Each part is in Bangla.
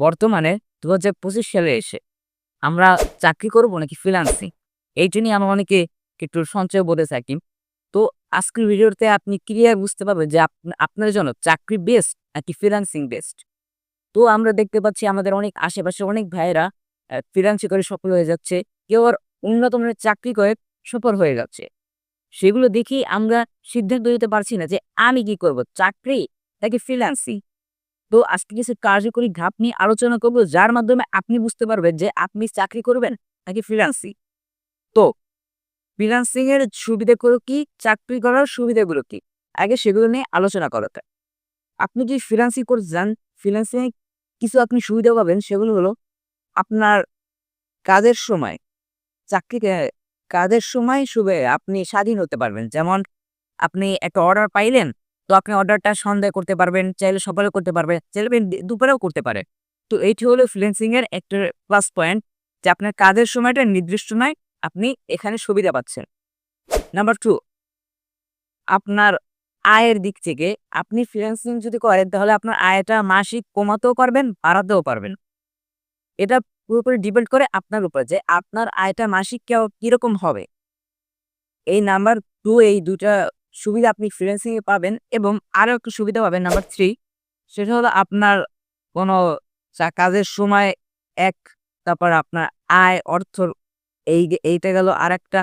বর্তমানে দু হাজার পঁচিশ সালে এসে আমরা চাকরি করব নাকি ফ্রিল্যান্সিং এই জন্যই আমরা অনেকে একটু সঞ্চয় বোধে থাকি তো আজকের ভিডিওতে আপনি ক্লিয়ার বুঝতে পারবেন যে আপ- আপনার জন্য চাকরি বেস্ট নাকি ফ্রিল্যান্সিং বেস্ট তো আমরা দেখতে পাচ্ছি আমাদের অনেক আশেপাশে অনেক ভাইয়েরা ফ্রিল্যান্সিং করে সফল হয়ে যাচ্ছে। কেউ আর উন্নত মানের চাকরি করে সফল হয়ে যাচ্ছে। সেগুলো দেখেই আমরা সিদ্ধান্ত নিতে পারছি না যে আমি কি করব, চাকরি নাকি ফ্রিল্যান্সিং তো আজকে কিছু কার্যকরী ধাপ নিয়ে আলোচনা করব, যার মাধ্যমে আপনি বুঝতে পারবেন যে আপনি চাকরি করবেন নাকি ফ্রিল্যান্সিং তো ফ্রিল্যান্সিং এর সুবিধাগুলো কি, চাকরি করার সুবিধাগুলো কি, আগে সেগুলো নিয়ে আলোচনা করাতে। আপনি যদি ফ্রিল্যান্সিং করতে যান ফ্রিল্যান্সিং কিছু আপনি সুবিধা পাবেন, সেগুলো হলো আপনার কাজের সময় চাকরি কাজের সময় শুভে আপনি স্বাধীন হতে পারবেন। যেমন আপনি একটা অর্ডার পাইলেন তো আপনি অর্ডারটা সন্ধ্যায় করতে পারবেন, চাইলে সকালে করতে পারবেন, চাইলে দুপুরেও করতে পারে তো এইটি হলো ফ্রিল্যান্সিং এর একটা প্লাস পয়েন্ট যে আপনার কাজের সময়টা নির্দিষ্ট নয়, আপনি এখানে সুবিধা পাচ্ছেন। নাম্বার টু আপনার আয়ের দিক থেকে আপনি ফ্রিল্যান্সিং যদি করেন, তাহলে আপনার আয়টা মাসিক কমাতেও পারবেন, বাড়াতেও পারবেন। এটা পুরোপুরি ডিপেন্ড করে আপনার উপর যে আপনার আয়টা মাসিক কেও- কীরকম হবে। এই নাম্বার টু এই দুটা সুবিধা আপনি ফ্রিল্যান্সিং এ পাবেন এবং আরও একটু সুবিধা পাবেন নাম্বার থ্রি সেটা হলো আপনার কোনো কাজের সময় এক, তারপর আপনার আয়, অর্থ, এই এইটা গেল আর একটা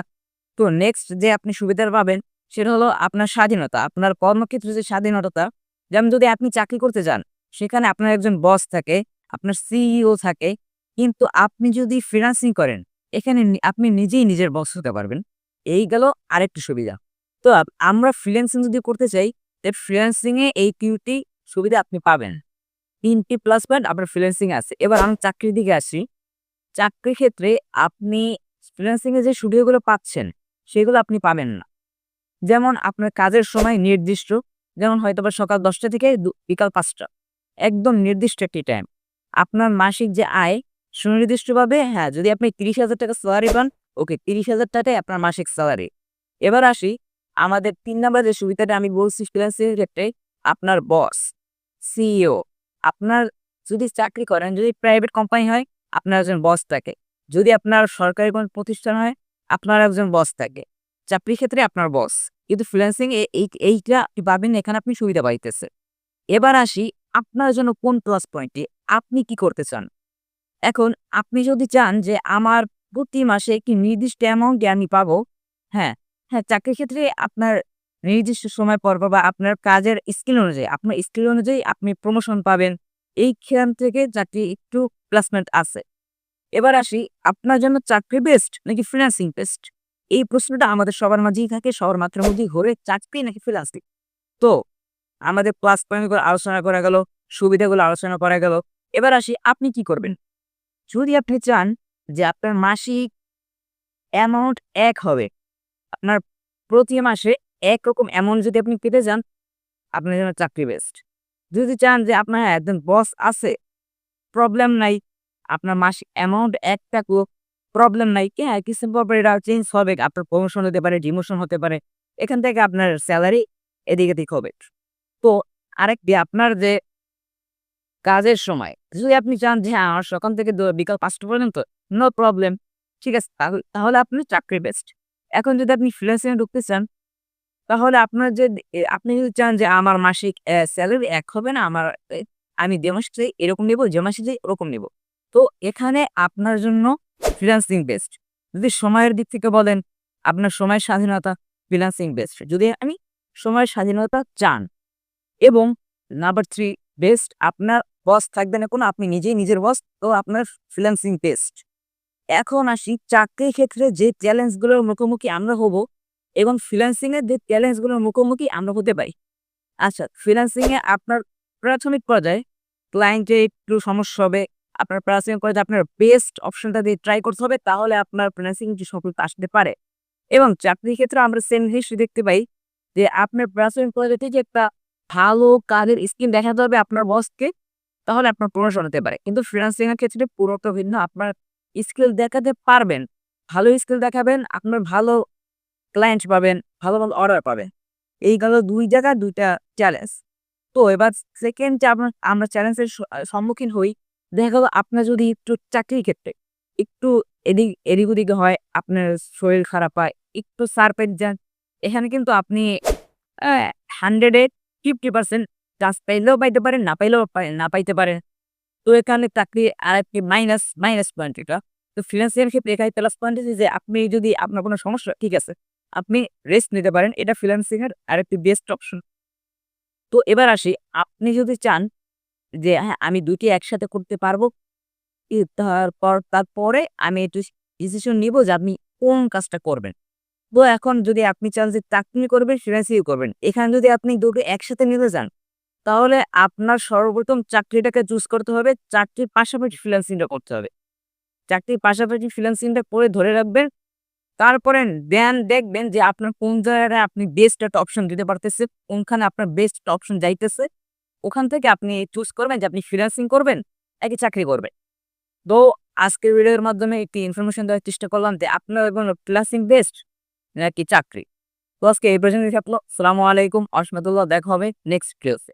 তো নেক্সট যে আপনি সুবিধা পাবেন, সেটা হলো আপনার স্বাধীনতা, আপনার কর্মক্ষেত্রে যে স্বাধীনতা যেমন যদি আপনি চাকরি করতে যান, সেখানে আপনার একজন বস থাকে, আপনার সিইও থাকে, কিন্তু আপনি যদি ফ্রিল্যান্সিং করেন, এখানে আপনি নিজেই নিজের বস হতে পারবেন। এই গেল আরেকটি সুবিধা। তো আমরা ফ্রিল্যান্সিং যদি করতে চাই তাহলে ফ্রিল্যান্সিং এ এই তিনটি সুবিধা আপনি পাবেন। তিনটি প্লাস পয়েন্ট আপনার ফ্রিল্যান্সিং আছে। এবার আমি চাকরির দিকে আসি। চাকরির ক্ষেত্রে আপনি ফ্রিল্যান্সিং এ যে সুবিধাগুলো পাচ্ছেন, সেগুলো আপনি পাবেন না। যেমন আপনার কাজের সময় নির্দিষ্ট, যেমন হয়তো বা সকাল দশটা থেকে বিকাল পাঁচটা। একদম নির্দিষ্ট একটি টাইম আপনার মাসিক যে আয়, সুনির্দিষ্টভাবে হ্যাঁ যদি আপনি তিরিশ হাজার টাকা স্যালারি পান ওকে তিরিশ হাজার টাকাই আপনার মাসিক স্যালারি এবার আসি আমাদের তিন নাম্বার যে সুবিধাটা আমি বলছি ফ্রিল্যান্সিং ক্ষেত্রে, আপনার বস সিইও আপনার যদি চাকরি করেন, যদি প্রাইভেট কোম্পানি হয়, আপনার একজন বস থাকে। যদি আপনার সরকারি কোনো প্রতিষ্ঠান হয়, আপনার একজন বস থাকে। চাকরির ক্ষেত্রে আপনার বস কিন্তু ফ্রিল্যান্সিং এইটা পাবেন, এখানে আপনি সুবিধা পাইতেছে। এবার আসি আপনার জন্য কোন প্লাস পয়েন্টটি আপনি কি করতে চান? এখন আপনি যদি চান যে আমার প্রতি মাসে একটি নির্দিষ্ট অ্যামাউন্টে আমি পাবো হ্যাঁ হ্যাঁ চাকরির ক্ষেত্রে আপনার নির্দিষ্ট সময় পর বা আপনার কাজের স্কিল অনুযায়ী, আপনার স্কিল অনুযায়ী আপনি প্রমোশন পাবেন। এইখান থেকে চাকরি একটু প্লাসমেন্ট আছে। এবার আসি, আপনার জন্য চাকরি বেস্ট নাকি ফ্রিল্যান্সিং বেস্ট এই প্রশ্নটা আমাদের সবার মাঝেই থাকে, সবার মাত্রার মধ্যেই ঘুরে, চাকরি নাকি ফ্রিল্যান্সিং তো, আমাদের প্লাস পয়েন্টগুলো আলোচনা করা গেল, সুবিধাগুলো আলোচনা করা গেল। এবার আসি, আপনি কি করবেন? যদি আপনি চান যে আপনার মাসিক অ্যামাউন্ট এক হবে আপনার প্রতি মাসে একরকম অ্যামাউন্ট যদি আপনি পেতে চান আপনার জন্য চাকরি বেস্ট যদি চান যে আপনার হ্যাঁ, একজন বস আছে প্রবলেম নাই আপনার মাসিক অ্যামাউন্ট এক টাকাও প্রবলেম নাই কি হ্যাঁ কিছু পর এটা চেঞ্জ হবে আপনার প্রমোশন হতে পারে ডিমোশন হতে পারে এখান থেকে আপনার স্যালারি এদিকে দিক হবে। তো আরেকটি আপনার যে কাজের সময় যদি আপনি চান যে হ্যাঁ আমার সকাল থেকে বিকাল পাঁচটা পর্যন্ত নো প্রবলেম ঠিক আছে তাহলে আপনি চাকরি বেস্ট এখন যদি আপনি ফ্রিল্যান্সিং ঢুকতে চান, তাহলে আপনার যে আপনি যদি চান যে আমার মাসিক স্যালারি এক হবে না, আমার আমি যে মাসে এরকম নেব, যে মাসে চাই ওরকম নেব। তো এখানে আপনার জন্য ফ্রিল্যান্সিং বেস্ট যদি সময়ের দিক থেকে বলেন, আপনার সময় স্বাধীনতা ফ্রিল্যান্সিং বেস্ট যদি আমি সময়ের স্বাধীনতা চান এবং নাম্বার থ্রি বেস্ট আপনার বস থাকবে না কোনো, আপনি নিজেই নিজের বস তো আপনার ফ্রিল্যান্সিং বেস্ট এখন আসি চাকরির ক্ষেত্রে যে চ্যালেঞ্জগুলোর মুখোমুখি আমরা হব এবং ফ্রিল্যান্সিং এর যে চ্যালেঞ্জগুলোর মুখোমুখি আমরা হতে পারি। আচ্ছা ফ্রিল্যান্সিং এ আপনার প্রাথমিক পর্যায়ে ক্লায়েন্টে একটু সমস্যা হবে, আপনার প্রাথমিক পর্যায়ে আপনার বেস্ট অপশনটা দিয়ে ট্রাই করতে হবে, তাহলে আপনার ফ্রিল্যান্সিং যে সফলতা আসতে পারে। এবং চাকরির ক্ষেত্রে আমরা সেম হিস্ট্রি দেখতে পাই যে আপনার প্রাথমিক পর্যায়ে থেকে একটা ভালো কাজের স্কিম দেখাতে হবে আপনার বসকে তাহলে আপনার প্রমোশন হতে পারে। কিন্তু ফ্রিল্যান্সিং এর ক্ষেত্রে পুরোটা ভিন্ন, আপনার স্কিল দেখাতে পারবেন। ভালো স্কিল দেখাবেন, আপনার ভালো ক্লায়েন্ট পাবেন, ভালো ভালো অর্ডার পাবেন। এই গেল দুই জায়গা দুইটা চ্যালেঞ্জ। তো এবার সেকেন্ড যে আমরা চ্যালেঞ্জের সম্মুখীন হই, দেখা গেল আপনার যদি একটু চাকরির ক্ষেত্রে একটু এদিক এদিক ওদিকে হয়, আপনার শরীর খারাপ হয়, একটু সারপ্রাইজ যান এখানে কিন্তু আপনি হান্ড্রেডে ফিফটি পার্সেন্ট চান্স পাইলেও পাইতে পারেন, না পাইলেও পাই- না পাইতে পারেন। তো এখানে চাকরি আর একটি মাইনাস মাইনাস পয়েন্ট এটা। তো ফ্রিল্যান্সিংয়ের ক্ষেত্রে এখানে প্লাস পয়েন্ট আছে যে, আপনি যদি আপনার কোনো সমস্যা, ঠিক আছে, আপনি রেস্ট নিতে পারেন, এটা ফ্রিল্যান্সিং এর আরেকটি বেস্ট অপশন তো এবার আসি, আপনি যদি চান যে হ্যাঁ আমি দুটি একসাথে করতে পারব তারপর, তারপরে আমি একটু ডিসিশন নিব যে, আপনি কোন কাজটা করবেন। তো এখন যদি আপনি চান যে, চাকরি করবেন ফ্রিল্যান্সিং করবেন, এখানে যদি আপনি দুটো একসাথে নিতে যান তাহলে আপনার সর্বপ্রথম চাকরিটাকে চুজ করতে হবে, চাকরির পাশাপাশি ফ্রিল্যান্সিংটা করতে হবে। চাকরির পাশাপাশি ফ্রিল্যান্সিংটা করে ধরে রাখবেন। তারপরে দেন দেখবেন যে আপনার কোন জায়গায় আপনি বেস্ট একটা অপশন দিতে পারতেছে কোনখানে আপনার বেস্ট অপশন যাইতেছে, ওখান থেকে আপনি চুজ করবেন যে আপনি ফ্রিল্যান্সিং করবেন নাকি চাকরি করবেন। তো আজকের ভিডিওর মাধ্যমে একটি ইনফরমেশন দেওয়ার চেষ্টা করলাম যে আপনার ফ্রিল্যান্সিং বেস্ট নাকি চাকরি। তো আজকে এই পর্যন্ত থাকল। সালামু আলাইকুম। আহমদুল্লাহ দেখা হবে নেক্সট ভিডিওতে